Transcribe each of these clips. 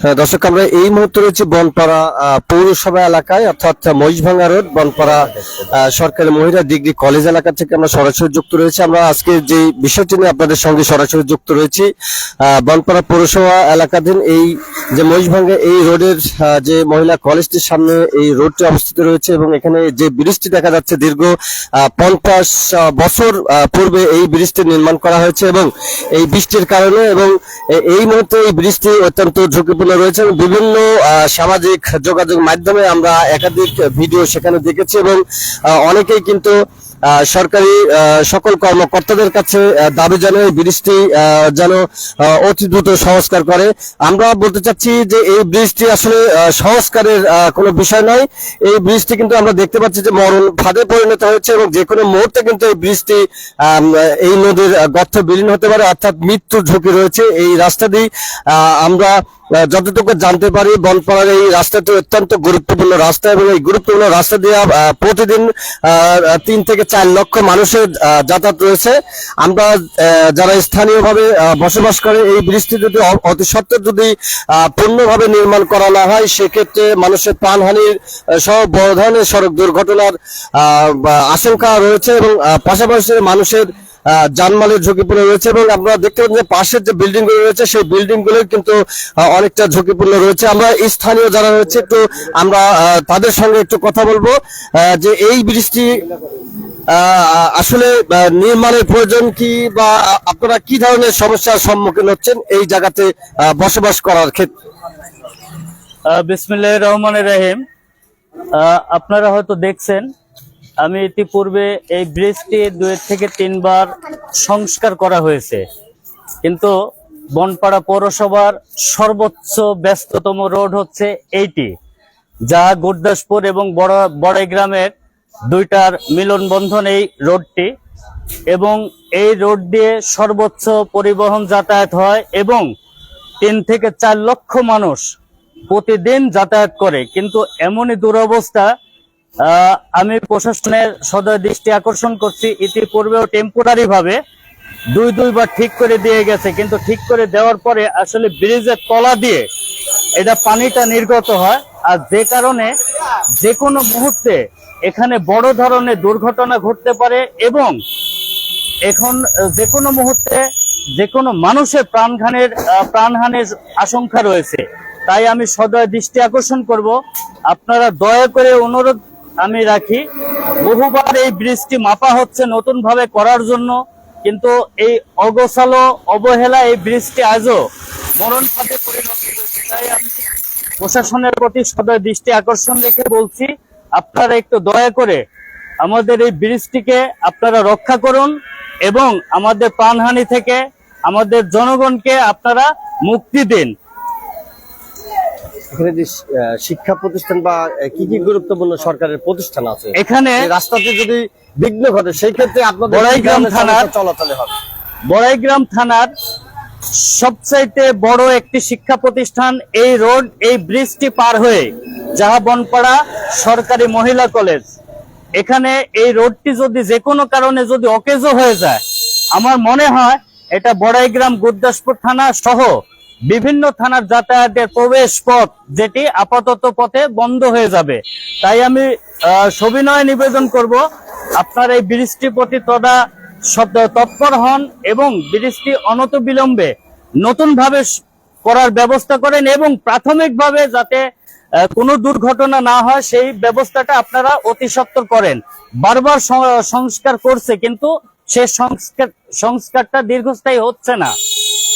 হ্যাঁ, দর্শক আমরা এই মুহূর্তে রয়েছে বনপাড়া পৌরসভা এলাকায় অর্থাৎ মহিষভাঙ্গা রোড বনপাড়া সরকারি মহিলা ডিগ্রি কলেজ এলাকা থেকে আমরা সরাসরি যুক্ত রয়েছে। আমরা আজকে যে বিষয়টি নিয়ে আপনাদের সঙ্গে সরাসরি যুক্ত রয়েছি বনপাড়া পৌরসভা এলাকাধীন এই যে মহিষভাঙ্গা এই রোডের যে মহিলা কলেজটির সামনে এই রোডটি অবস্থিত রয়েছে এবং এখানে যে ব্রিজটি দেখা যাচ্ছে দীর্ঘ পঞ্চাশ বছর পূর্বে এই ব্রিজটি নির্মাণ করা হয়েছে এবং এই বৃষ্টির কারণে এবং এই মুহূর্তে এই ব্রিজটি অত্যন্ত ঝুঁকিপূর্ণ রয়েছে বিভিন্ন সামাজিক যোগাযোগ মাধ্যমে আমরা একাধিক ভিডিও সেখানে দেখেছি এবং অনেকেই কিন্তু সরকারি সকল কর্মকর্তাদের কাছে দাবি জানায় ব্রিজটি যেন অতি দ্রুত সংস্কার করে। আমরা বলতে চাচ্ছি যে এই ব্রিজটি আসলে সংস্কারের কোনো বিষয় নয়। এই ব্রিজটি কিন্তু আমরা দেখতে পাচ্ছি যে মরণ ফাঁদে পরিণত হয়েছে এবং যে কোনো মুহূর্তে কিন্তু এই ব্রিজটি এই নদীর গর্ত বিলীন হতে পারে, অর্থাৎ মৃত্যুর ঝুঁকি রয়েছে। এই রাস্তা দিয়ে আমরা যতটুকু জানতে পারি, বনপাড়ার এই রাস্তাটি অত্যন্ত গুরুত্বপূর্ণ রাস্তা এবং এই গুরুত্বপূর্ণ রাস্তা দিয়ে প্রতিদিন তিন থেকে চার লক্ষ মানুষের যাতায়াত রয়েছে। আমরা যারা স্থানীয়ভাবে বসবাস করে, এই ব্রিজটি যদি অতি সত্ত্বর যদি পূর্ণভাবে নির্মাণ করা না হয়, সেক্ষেত্রে মানুষের প্রাণহানির সহ বড় ধরনের সড়ক দুর্ঘটনার আশঙ্কা রয়েছে এবং পাশাপাশি মানুষের জানমালের ঝুঁকিপূর্ণ রয়েছে এবং আমরা দেখতে পাচ্ছি যে পাশের যে বিল্ডিংগুলো রয়েছে, সেই বিল্ডিংগুলো কিন্তু অনেকটা ঝুঁকিপূর্ণ রয়েছে। আমরা স্থানীয় যারা রয়েছে, একটু আমরা তাদের সঙ্গে একটু কথা বলব যে এই ব্রিজটি আসলে নির্মাণের প্রয়োজন কি বা আপনারা কি ধরনের সমস্যার সম্মুখীন হচ্ছেন এই জায়গাতে বসবাস করার ক্ষেত্রে? বিসমিল্লাহ রহমানের রহিম। আপনারা হয়তো দেখছেন আমি ইতিপূর্বে এই ব্রিজটি দুই থেকে তিনবার সংস্কার করা হয়েছে। কিন্তু বনপাড়া পৌরসভার সর্বোচ্চ ব্যস্ততম রোড হচ্ছে এইটি, যা গুরদাসপুর এবং বড়, বড়াই গ্রামের দুইটার মিলন বন্ধন এই রোডটি। এবং এই রোড দিয়ে সর্বোচ্চ পরিবহন যাতায়াত হয় এবং তিন থেকে চার লক্ষ মানুষ প্রতিদিন যাতায়াত করে। কিন্তু এমনই দুরবস্থা আমি প্রশাসনের সদয় দৃষ্টি আকর্ষণ করছি। ইতিপূর্বেও টেম্পোরারি ভাবে দুই দুইবার ঠিক করে দিয়ে গেছে কিন্তু ঠিক করে দেওয়ার পরে আসলে ব্রিজের তলা দিয়ে এটা পানিটা নির্গত হয়। আর যে কারণে যে কোনো মুহূর্তে এখানে বড় ধরনের দুর্ঘটনা ঘটতে পারে এবং এখন যে কোনো মুহূর্তে যে কোনো মানুষের প্রাণহানির আহ, প্রাণহানির আশঙ্কা রয়েছে। তাই আমি সদয় দৃষ্টি আকর্ষণ করব। আপনারা দয়া করে অনুরোধ আমি রাখি। বহুবার এই ব্রিজটি মাপা হচ্ছে নতুন ভাবে করার জন্য, কিন্তু এই অগোছালো অবহেলা এই ব্রিজটি আজও মরণ ফাঁদে পরিণত হয়েছে। তাই আমি প্রশাসনের প্রতি সদয় দৃষ্টি আকর্ষণ রেখে বলছি, আপনারা একটু দয়া করে আমাদের এই ব্রিজটিকে আপনারা রক্ষা করুন এবং আমাদের প্রাণহানি থেকে আমাদের জনগণকে আপনারা মুক্তি দিন। এখানে যে শিক্ষা প্রতিষ্ঠান বা কি কি গুরুত্বপূর্ণ সরকারের প্রতিষ্ঠান আছে? এখানে রাস্তাতে যদি বিঘ্ন ঘটে সেই ক্ষেত্রে আপনাদের বড়াইগ্রাম থানার- চলাচলে হবে। বড়াইগ্রাম থানার সবচাইতে বড় একটি শিক্ষা প্রতিষ্ঠান এই রোড এই ব্রিজটি পার হয়ে যাহা বনপাড়া সরকারি মহিলা কলেজ। এখানে এই রোডটি যদি যে কোনো কারণে যদি অকেজো হয়ে যায় আমার মনে হয় এটা বড়াইগ্রাম গুরদাসপুর থানা সহ বিভিন্ন থানার যাতায়াতের প্রবেশ পথ যেটি আপাতত পথে বন্ধ হয়ে যাবে। তাই আমি সবিনয় নিবেদন করব, আপনার এই ব্রিজটির প্রতি তদা তৎপর হন এবং ব্রিজটি অনত বিলম্বে নতুন ভাবে করার ব্যবস্থা করেন এবং প্রাথমিকভাবে যাতে কোনো দুর্ঘটনা না হয়, সেই ব্যবস্থাটা আপনারা অতি সত্বর করেন। বারবার সংস্কার করছে, কিন্তু সে সংস্কার, সংস্কারটা দীর্ঘস্থায়ী হচ্ছে না।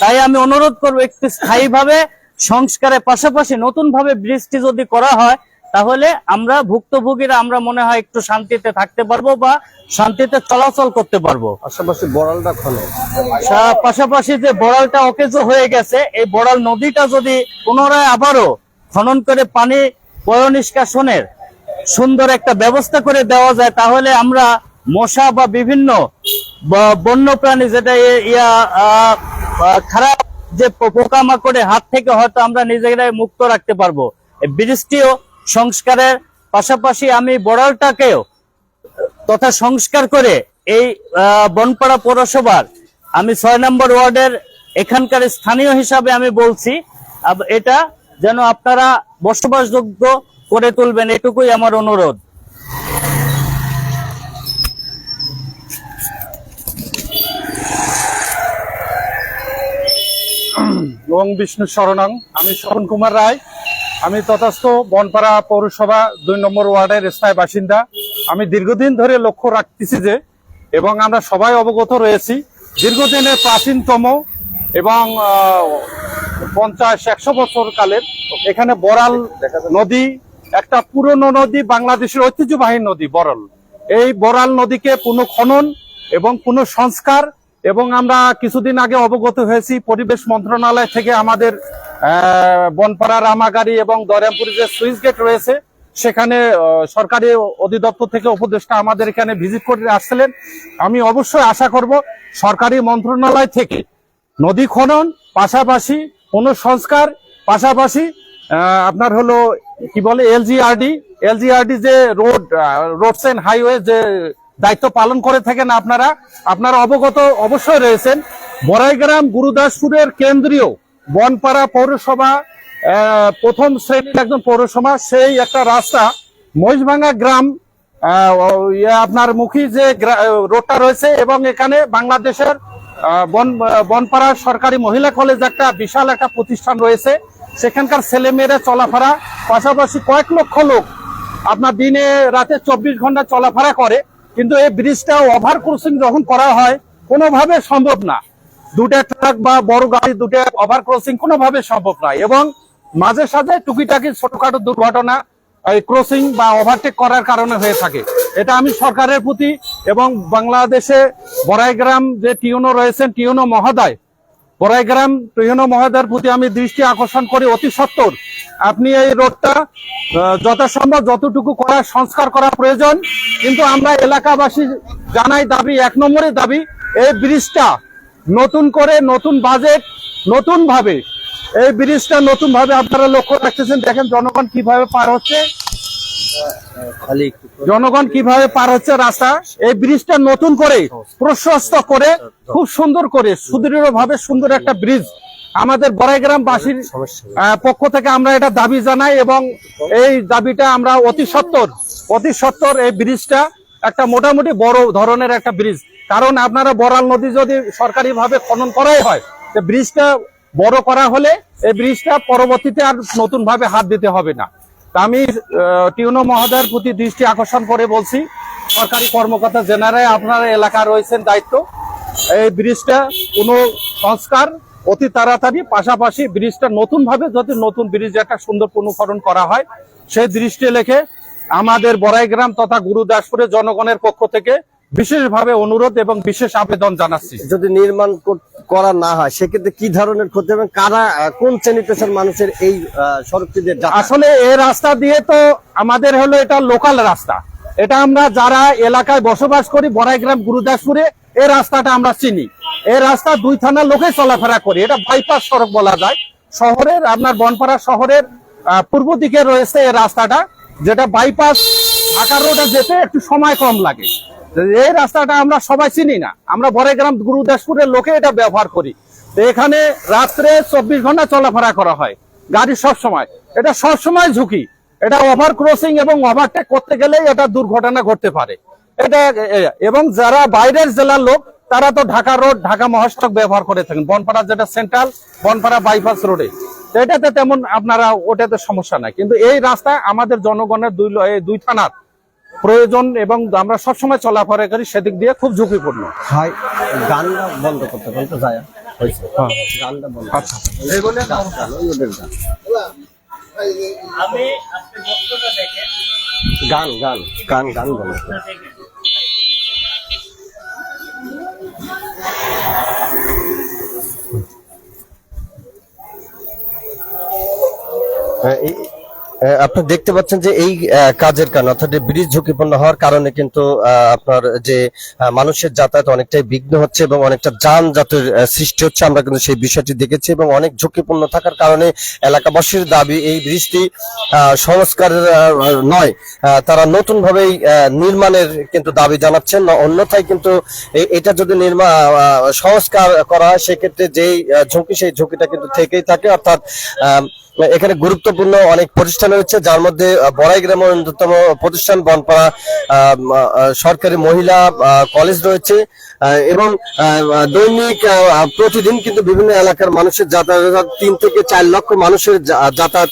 তাই আমি অনুরোধ করব একটু স্থায়ীভাবে সংস্কারের পাশাপাশি নতুন ভাবে ব্রিজটি যদি করা হয় তাহলে আমরা ভুক্তভোগীরা আমরা মনে হয় একটু শান্তিতে থাকতে পারব বা শান্তিতে চলাচল করতে পারব। পাশাপাশি বড়ালটা খনে পাশাপাশি যে বড়ালটা অকেজো হয়ে গেছে এই বড়াল নদীটা যদি পুনরায় আবারও খনন করে পানি পয় নিষ্কাশনের সুন্দর একটা ব্যবস্থা করে দেওয়া যায় তাহলে আমরা মশা বা বিভিন্ন বন্য প্রাণী যেটা ইয়া খারাপ যে পোকামাকড়ের হাত থেকে হয়তো আমরা নিজেরাই মুক্ত রাখতে পারব। ব্রিজটিও সংস্কারের পাশাপাশি আমি বড়ালটাকেও তথা সংস্কার করে এই বনপাড়া পৌরসভার আমি ছয় নম্বর ওয়ার্ডের এখানকার স্থানীয় হিসাবে আমি বলছি এটা যেন আপনারা বসবাসযোগ্য করে তুলবেন, এটুকুই আমার অনুরোধ। এবং বিষ্ণু শরণং। আমি শরণ কুমার রায়। আমি তথাস্থ বনপাড়া পৌরসভা দুই নম্বর ওয়ার্ডের স্থায়ী বাসিন্দা। আমি দীর্ঘদিন ধরে লক্ষ্য রাখতেছি যে, এবং আমরা সবাই অবগত রয়েছি, দীর্ঘদিনের প্রাচীনতম এবং পঞ্চাশ, একশো বছর কালের এখানে বরাল নদী, একটা পুরনো নদী, বাংলাদেশের ঐতিহ্যবাহী নদী বরল এই বরাল নদীকে পুনঃ খনন এবং পুনঃসংস্কার এবং আমরা কিছুদিন আগে অবগত হয়েছি, পরিবেশ মন্ত্রণালয় থেকে আমাদের বনপাড়া, রামাগাড়ি এবং দরিয়ামপুরে যে সুইচ গেট রয়েছে, সেখানে সরকারি অধিদপ্তর থেকে উপদেষ্টা আমাদের এখানে ভিজিট করে আসছিলেন। আমি অবশ্যই আশা করব, সরকারি মন্ত্রণালয় থেকে নদী খনন পাশাপাশি পুনঃসংস্কার পাশাপাশি আপনার হলো, কি বলে, এলজিআরডি এলজিআরডি যে রোড রোডস এন্ড হাইওয়ে যে দায়িত্ব পালন করে থাকেন আপনারা। আপনারা অবগত অবশ্যই রয়েছেন। বড়াইগ্রাম গুরুদাসপুরের কেন্দ্রীয় বনপাড়া পৌরসভা প্রথম শ্রেণির একজন পৌরসভা, সেই একটা রাস্তা, মহিষভাঙ্গা গ্রাম ইয়ে আপনার মুখী যে রোডটা রয়েছে এবং এখানে বাংলাদেশের বন বনপাড়া সরকারি মহিলা কলেজ একটা বিশাল একটা প্রতিষ্ঠান রয়েছে। সেখানকার ছেলেমেয়েরা চলাফেরা, পাশাপাশি কয়েক লক্ষ লোক আপনার দিনে রাতে চব্বিশ ঘণ্টা চলাফেরা করে। কিন্তু এই ব্রিজটা ওভার ক্রসিং যখন করা হয়, কোনোভাবে সম্ভব না। দুটা ট্রাক বা বড় গাড়ি দুটো ওভার ক্রসিং কোনোভাবে সম্ভব নয়। এবং মাঝে সাঝে টুকিটাকি ছোটখাটো দুর্ঘটনা, এই ক্রসিং বা ওভারটেক করার কারণে হয়ে থাকে। এটা আমি সরকারের প্রতি এবং বাংলাদেশে বড়াইগ্রাম যে টিউনো রয়েছেন, টিউনো মহোদয় বড়াইগ্রাম টিউনো মহোদয়ের প্রতি আমি দৃষ্টি আকর্ষণ করি অতি সত্তর। আপনি এই রোডটা যথাসম্ভব যতটুকু করা সংস্কার করা প্রয়োজন, কিন্তু আমরা এলাকাবাসী জানাই দাবি, এক নম্বরে দাবি, এই ব্রিজটা নতুন করে, নতুন বাজেট, নতুনভাবে, এই ব্রিজটা নতুন ভাবে আপনারা লক্ষ্য রাখতেছেন। দেখেন জনগণ কীভাবে পার হচ্ছে। জনগণ কীভাবে পার হচ্ছে রাস্তা, এই ব্রিজটা নতুন করে প্রশস্ত করে, খুব সুন্দর করে সুদৃঢ় ভাবে সুন্দর একটা ব্রিজ আমাদের বড়াইগ্রামবাসীর পক্ষ থেকে আমরা এটা দাবি জানাই এবং এই দাবিটা আমরা অতি সত্তর অতি সত্তর এই ব্রিজটা একটা মোটামুটি বড় ধরনের একটা ব্রিজ কারণ আপনারা বরাল নদী যদি সরকারিভাবে খনন করাই হয়, তো ব্রিজটা বড় করা হলে এই ব্রিজটা পরবর্তীতে আর নতুন ভাবে হাত দিতে হবে না। আমি টিউনো মহোদয়ের প্রতি দৃষ্টি আকর্ষণ করে বলছি। সরকারি কর্মকর্তা জেনারেল আপনার এলাকা রয়েছেন দায়িত্ব। এই ব্রিজটা কোনো সংস্কার, অতি তাড়াতাড়ি, পাশাপাশি ব্রিজটা নতুনভাবে যদি নতুন ব্রিজ একটা সুন্দর পুনঃকরণ করা হয়, সেই দৃষ্টি লেখে আমাদের বড়াইগ্রাম তথা গুরুদাসপুরের জনগণের পক্ষ থেকে বিশেষভাবে অনুরোধ এবং বিশেষ আবেদন জানাচ্ছি। যদি নির্মাণ করা না হয় সেক্ষেত্রে কি ধরনের ক্ষতি এবং কারা কোন শ্রেণি পেশার মানুষের এই সড়কটি আসলে এই রাস্তা দিয়ে তো আমাদের হলো এটা লোকাল রাস্তা। এটা আমরা যারা এলাকায় বসবাস করি বড়াইগ্রাম গুরুদাসপুরে এই রাস্তাটা আমরা চিনি। এই রাস্তা দুই থানার লোকে চলাফেরা করি। এটা বাইপাস সড়ক বলা যায়। শহরের আপনার বনপাড়া শহরের পূর্ব দিকে রয়েছে এই রাস্তাটা যেটা বাইপাস ঢাকা রোডে যেতে একটু সময় কম লাগে। এই রাস্তাটা আমরা সবাই চিনি না। আমরা বড়াইগ্রাম গুরুদাসপুরের লোকে এটা ব্যবহার করি। তো এখানে রাত্রে চব্বিশ ঘণ্টা চলাফেরা করা হয়। গাড়ি সব সময়। এটা সব সময় ঝুঁকি। এটা ওভার ক্রসিং এবং ওভারটেক করতে গেলে এটা দুর্ঘটনা ঘটতে পারে। এটা এবং যারা বাইরের জেলার লোক, তারা তো ঢাকা রোড ঢাকা মহাসড়ক ব্যবহার করে থাকেন। বনপাড়া যেটা সেন্ট্রাল বনপাড়া বাইপাস রোডে এটাতে তেমন আপনারা, ওটাতে সমস্যা নাই। কিন্তু এই রাস্তা আমাদের জনগণের দুই দুই থানার প্রয়োজন এবং আমরা সবসময় চলাফেরা করি সেদিক দিয়ে খুব ঝুঁকিপূর্ণ। ভাই গানটা বন্ধ করতে বলতে যায় হয়েছে। গানটা বন্ধ। আচ্ছা। এই গান, গান, গান। গান গান গান গান বলো। হ্যাঁ, আপনি দেখতে পাচ্ছেন যে এই কাজের কারণে অর্থাৎ ব্রিজ ঝুঁকিপূর্ণ হওয়ার কারণে কিন্তু আপনার যে মানুষের যাতায়াত অনেকটাই বিঘ্ন হচ্ছে এবং অনেকটা যানজটের আহ, সৃষ্টি হচ্ছে। আমরা কিন্তু সেই বিষয়টি দেখেছি এবং অনেক ঝুঁকিপূর্ণ থাকার কারণে এলাকাবাসীর দাবি এই ব্রিজটি সংস্কার নয় তারা নতুন ভাবেই নির্মাণের কিন্তু দাবি জানাচ্ছেন। অন্যথায় কিন্তু এটা যদি নির্মাণ সংস্কার করা হয় সেক্ষেত্রে যেই ঝুঁকি সেই ঝুঁকিটা কিন্তু থেকেই থাকে। অর্থাৎ এখানে গুরুত্বপূর্ণ অনেক প্রতিষ্ঠান রয়েছে যার মধ্যে বড়াই গ্রামের অন্যতম প্রতিষ্ঠান বনপাড়া সরকারি মহিলা কলেজ রয়েছে এবং দৈনিক প্রতিদিন কিন্তু বিভিন্ন এলাকার মানুষের যাতায়াত তিন থেকে চার লক্ষ মানুষের যাতায়াত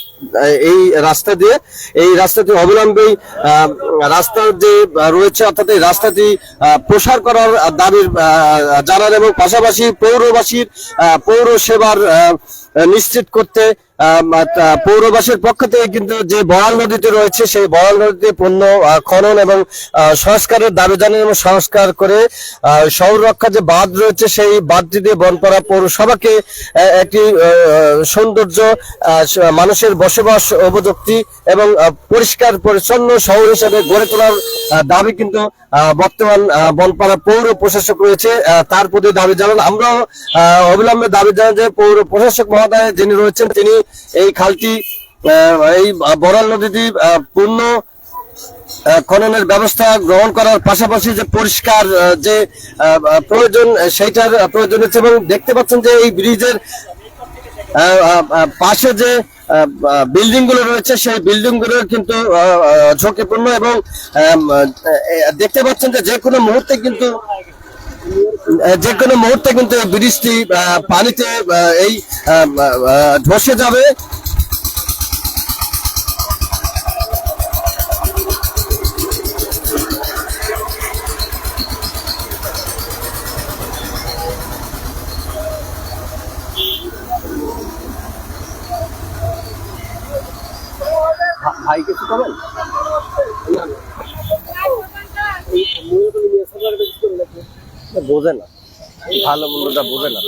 এই রাস্তা দিয়ে এই রাস্তাটি অবিলম্বেই আহ, রাস্তার যে রয়েছে অর্থাৎ এই রাস্তাটি প্রসার করার দাবির জানান এবং পাশাপাশি পৌরবাসীর আহ, পৌর সেবার আহ, নিশ্চিত করতে পৌরবাসীর পক্ষ থেকে কিন্তু যে বড়াল নদীতে রয়েছে সেই বড়াল নদীতে পণ্য খনন এবং সংস্কারের দাবি জানান এবং সংস্কার করে আহ, শহর রক্ষা যে বাঁধ রয়েছে সেই বাঁধটি দিয়ে বনপাড়া পৌরসভাকে একটি সৌন্দর্য মানুষের বসবাস উপযুক্তি এবং পরিষ্কার পরিচ্ছন্ন শহর হিসেবে গড়ে তোলার দাবি কিন্তু বর্তমান বনপাড়া পৌর প্রশাসক রয়েছে তার প্রতি দাবি জানান। আমরাও অবিলম্বে দাবি জানান যে পৌর প্রশাসক মহোদয় যিনি রয়েছেন তিনি এই খালটি এই বরাল নদীটি পূর্ণ খননের ব্যবস্থা গ্রহণ করার পাশাপাশি যে পরিষ্কার যে প্রয়োজন, সেইটার প্রয়োজন রয়েছে এবং দেখতে পাচ্ছেন যে এই ব্রিজের পাশে যে বিল্ডিংগুলো রয়েছে, সেই বিল্ডিংগুলো কিন্তু ঝুঁকিপূর্ণ এবং দেখতে পাচ্ছেন যে যে কোনো মুহূর্তে কিন্তু যে কোনো মুহূর্তে কিন্তু এই ব্রিজটি পানিতে এই ধসে যাবে। ভাই কিছু করবেন বোঝে না। ভালো মন্দটা বোঝে না।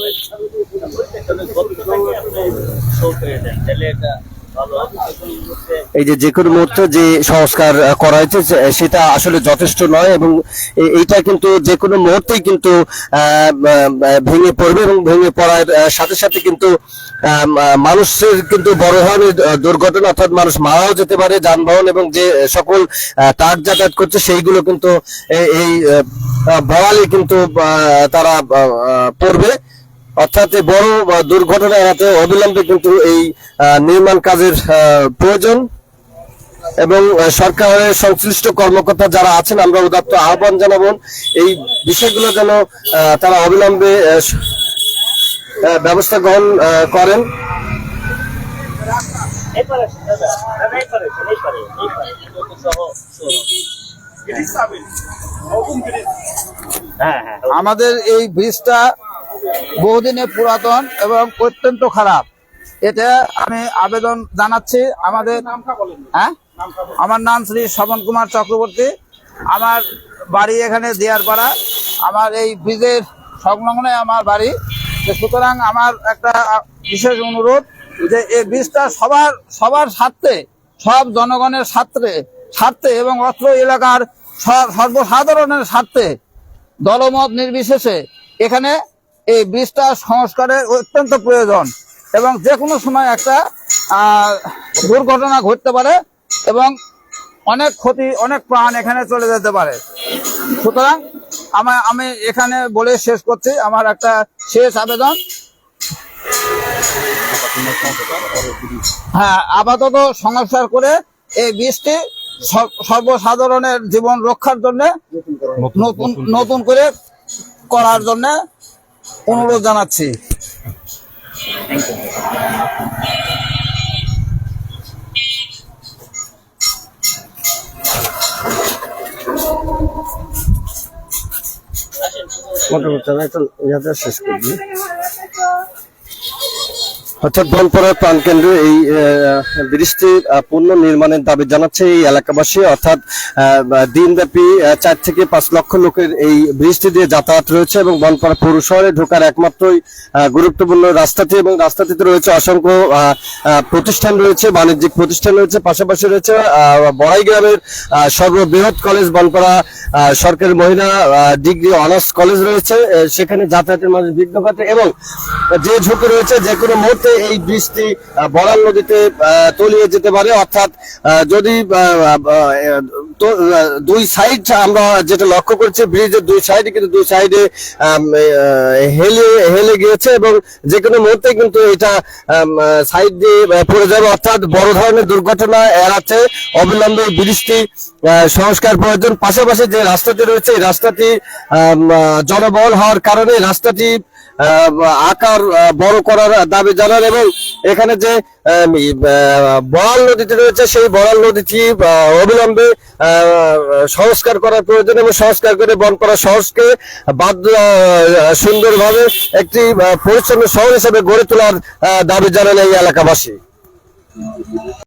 এই যে যে কোনো মুহূর্তে যে সংস্কার করা হয়েছে সেটা আসলে যথেষ্ট নয় এবং এইটা কিন্তু যে কোনো মুহূর্তেই কিন্তু ভেঙে পড়বে এবং ভেঙে পড়ার সাথে সাথে কিন্তু মানুষের কিন্তু বড় ধরনের দুর্ঘটনা অর্থাৎ মানুষ মারাও যেতে পারে, যানবাহন এবং যে সকল ট্রাক যাতায়াত করছে, সেইগুলো কিন্তু এই বড়ালে কিন্তু তারা পড়বে। অর্থাৎ এই বড় দুর্ঘটনা এড়াতে অবিলম্বে কিন্তু এই নির্মাণ কাজের প্রয়োজন। এবং সরকারের সংশ্লিষ্ট কর্মকর্তা যারা আছেন আমরা উদাত্ত আহ্বান জানাব। এই বিষয়গুলো যেন তারা অবিলম্বে ব্যবস্থা গ্রহণ করেন। হ্যাঁ হ্যাঁ। আমাদের এই ব্রিজটা বহুদিনের পুরাতন এবং অত্যন্ত খারাপ। এটা আমি আবেদন জানাচ্ছি আমাদের হ্যাঁ? আমার নাম শ্রী শ্রবণ কুমার চক্রবর্তী। আমার বাড়ি এখানে দিয়ারপাড়া। আমার এই ব্রিজের সংলগ্নে আমার বাড়ি। সুতরাং আমার একটা বিশেষ অনুরোধ যে এই ব্রিজটা সবার সবার স্বার্থে সব জনগণের স্বার্থে স্বার্থে এবং অত্র এলাকার সর্বসাধারণের স্বার্থে দলমত নির্বিশেষে এখানে এই ব্রিজটা সংস্কারের অত্যন্ত প্রয়োজন এবং যে কোনো সময় একটা দুর্ঘটনা ঘটতে পারে এবং অনেক ক্ষতি অনেক প্রাণ এখানে চলে যেতে পারে। সুতরাং আমার আমি এখানে বলে শেষ করছি। আমার একটা শেষ আবেদন। হ্যাঁ আপাতত সংস্কার করে এই বীজটি সর্বসাধারণের জীবন রক্ষার জন্য নতুন নতুন করে করার জন্য অনুরোধ জানাচ্ছি। একটা শেষ করবি। অর্থাৎ বনপাড়ার প্রাণকেন্দ্রে এই ব্রিজটি পূর্ণ নির্মাণের দাবি জানাচ্ছে এই এলাকাবাসী। অর্থাৎ দিনব্যাপী চার থেকে পাঁচ লক্ষ লোকের এই ব্রিজটি দিয়ে যাতায়াত রয়েছে এবং বনপাড়া পৌর শহরে ঢোকার একমাত্রই গুরুত্বপূর্ণ রাস্তাটি এবং রাস্তাটিতে রয়েছে অসংখ্য প্রতিষ্ঠান রয়েছে, বাণিজ্যিক প্রতিষ্ঠান রয়েছে, পাশাপাশি রয়েছে বড়াই গ্রামের সর্ববৃহৎ কলেজ বনপাড়া সরকারি মহিলা ডিগ্রি অনার্স কলেজ রয়েছে সেখানে যাতায়াতের মাঝে বিঘ্ন ঘটে এবং যে ঝুঁকি রয়েছে যে কোনো মুহূর্তে এই বৃষ্টি বরাল নদীতে তলিয়ে যেতে পারে। অর্থাৎ যদি দুই সাইড আমরা যেটা লক্ষ্য করছি, ব্রিজের দুই সাইডে কিন্তু দুই সাইডে হেলে হেলে গিয়েছে এবং যে কোনো মুহূর্তে কিন্তু এটা সাইড দিয়ে পড়ে যাবে। অর্থাৎ বড় ধরনের দুর্ঘটনা এড়াতে অবিলম্বে ব্রিজটি সংস্কার প্রয়োজন। পাশাপাশি যে রাস্তাটি রয়েছে, এই রাস্তাটি জনবহুল হওয়ার কারণে রাস্তাটি আকার বড় করার দাবি জানান এবং এখানে যে বড়াল নদীটি রয়েছে, সেই বড়াল নদীটি অবিলম্বে সংস্কার করার প্রয়োজন এবং সংস্কার করে বনপাড়া শহরকে বাদ সুন্দরভাবে একটি পরিচ্ছন্ন শহর হিসেবে গড়ে তোলার দাবি জানান এই এলাকাবাসী।